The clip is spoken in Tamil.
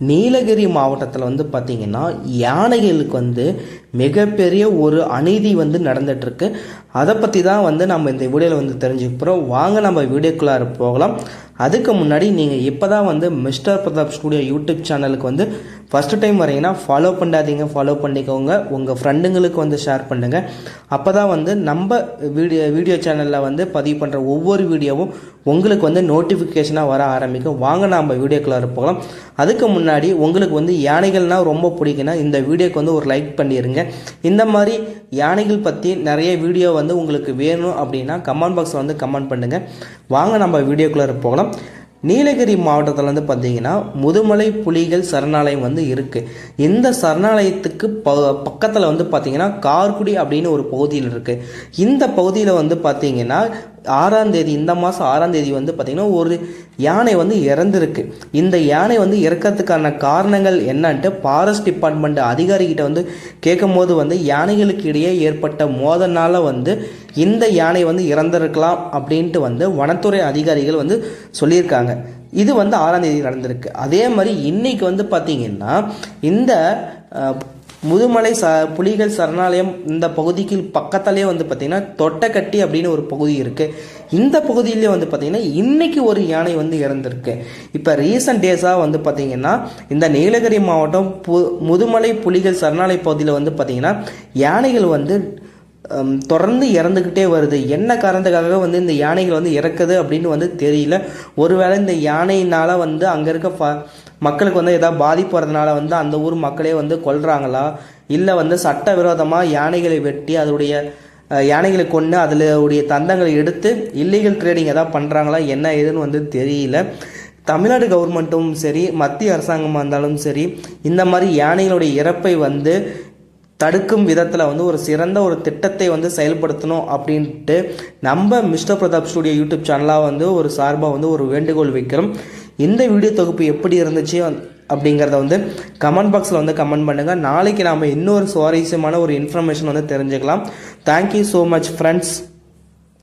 நீலகிரி மாவட்டத்தில் வந்து பார்த்திங்கன்னா யானைகளுக்கு வந்து மிகப்பெரிய ஒரு அநீதி வந்து நடந்துகிட்ருக்கு அதை பற்றி தான் வந்து நம்ம இந்த வீடியோவில் வந்து தெரிஞ்சுக்கிறோம் வாங்க நம்ம வீடியோக்குள்ளார போகலாம். அதுக்கு முன்னாடி நீங்கள் இப்போ தான் வந்து மிஸ்டர் பிரதாப் ஸ்டூடியோ யூடியூப் சேனலுக்கு வந்து ஃபஸ்ட்டு டைம் வரீங்கன்னா ஃபாலோ பண்ணாதீங்க. ஃபாலோ பண்ணிக்கோங்க. உங்கள் ஃப்ரெண்டுங்களுக்கு வந்து ஷேர் பண்ணுங்கள் அப்போ தான் வந்து நம்ம வீடியோ வீடியோ சேனலில் வந்து பதிவு பண்ணுற ஒவ்வொரு வீடியோவும் உங்களுக்கு வந்து நோட்டிஃபிகேஷனாக வர ஆரம்பிக்கும். வாங்க நம்ம வீடியோக்குள்ளார போகலாம். அதுக்கு முன்னாடி உங்களுக்கு வந்து யானைகள்னால் ரொம்ப பிடிக்குன்னா இந்த வீடியோக்கு வந்து ஒரு லைக் பண்ணிடுங்க இந்த மாதிரி யானைகள் பற்றி நிறைய வீடியோ வந்து உங்களுக்கு வேணும் அப்படின்னா கமெண்ட் பாக்ஸில் வந்து கமெண்ட் பண்ணுங்கள் வாங்க நம்ம வீடியோக்குள்ளே போகலாம். நீலகிரி மாவட்டத்தில் வந்து பார்த்தீங்கன்னா முதுமலை புலிகள் சரணாலயம் வந்து இருக்குது இந்த சரணாலயத்துக்கு ப பக்கத்தில் வந்து பார்த்தீங்கன்னா கார்குடி அப்படின்னு ஒரு பகுதியில் இருக்குது இந்த பகுதியில் வந்து பார்த்தீங்கன்னா ஆறாம் தேதி இந்த மாதம் ஆறாம் தேதி வந்து பார்த்திங்கன்னா ஒரு யானை வந்து இறந்துருக்கு. இந்த யானை வந்து இறக்கிறதுக்கான காரணங்கள் என்னன்ட்டு ஃபாரஸ்ட் டிபார்ட்மெண்ட் அதிகாரிகிட்ட வந்து கேட்கும் போது வந்து யானைகளுக்கு இடையே ஏற்பட்ட மோதனால வந்து இந்த யானை வந்து இறந்திருக்கலாம் அப்படின்ட்டு வந்து வனத்துறை அதிகாரிகள் வந்து சொல்லியிருக்காங்க. இது வந்து ஆறாம் தேதி நடந்திருக்கு. அதே மாதிரி இன்னைக்கு வந்து பார்த்திங்கன்னா இந்த முதுமலை ச புலிகள் சரணாலயம் இந்த பகுதிக்கு பக்கத்தாலே வந்து பார்த்திங்கன்னா தொட்டக்கட்டி அப்படின்னு ஒரு பகுதி இருக்குது இந்த பகுதியிலே வந்து பார்த்திங்கன்னா இன்றைக்கி ஒரு யானை வந்து இறந்துருக்கு. இப்போ ரீசன்ட் டேஸாக வந்து பார்த்திங்கன்னா இந்த நீலகிரி மாவட்டம் பு முதுமலை புலிகள் சரணாலய பகுதியில் வந்து பார்த்திங்கன்னா யானைகள் வந்து தொடர்ந்து இறந்துக்கிட்டே வருது. என்ன காரணத்துக்காக வந்து இந்த யானைகள் வந்து இறக்குது அப்படின்னு வந்து தெரியல. ஒருவேளை இந்த யானையினால் வந்து அங்கே இருக்க ஃப மக்களுக்கு வந்து ஏதாவது பாதிப்பு வரதுனால வந்து அந்த ஊர் மக்களே வந்து கொல்றாங்களா? இல்லை வந்து சட்டவிரோதமாக யானைகளை வெட்டி அதோடைய யானைகளை கொண்டு அதில் உடைய தந்தங்களை எடுத்து இல்லீகல் ட்ரேடிங் எதாவது பண்ணுறாங்களா என்ன ஏதுன்னு வந்து தெரியல. தமிழ்நாடு கவர்மெண்ட்டும் சரி மத்திய அரசாங்கமாக இருந்தாலும் சரி இந்த மாதிரி யானைகளுடைய இறப்பை வந்து தடுக்கும் விதத்தில் வந்து ஒரு சிறந்த ஒரு திட்டத்தை வந்து செயல்படுத்தணும் அப்படின்ட்டு நம்ம மிஸ்டர் பிரதாப் ஸ்டுடியோ யூடியூப் சேனலாக வந்து ஒரு சார்பாக வந்து ஒரு வேண்டுகோள் வைக்கிறோம். இந்த வீடியோ தொகுப்பு எப்படி இருந்துச்சு அப்படிங்கிறத வந்து கமெண்ட் பாக்ஸில் வந்து கமெண்ட் பண்ணுங்கள் நாளைக்கு நாம் இன்னொரு சுவாரஸ்யமான ஒரு இன்ஃபர்மேஷன் வந்து தெரிஞ்சுக்கலாம். Thank you so much friends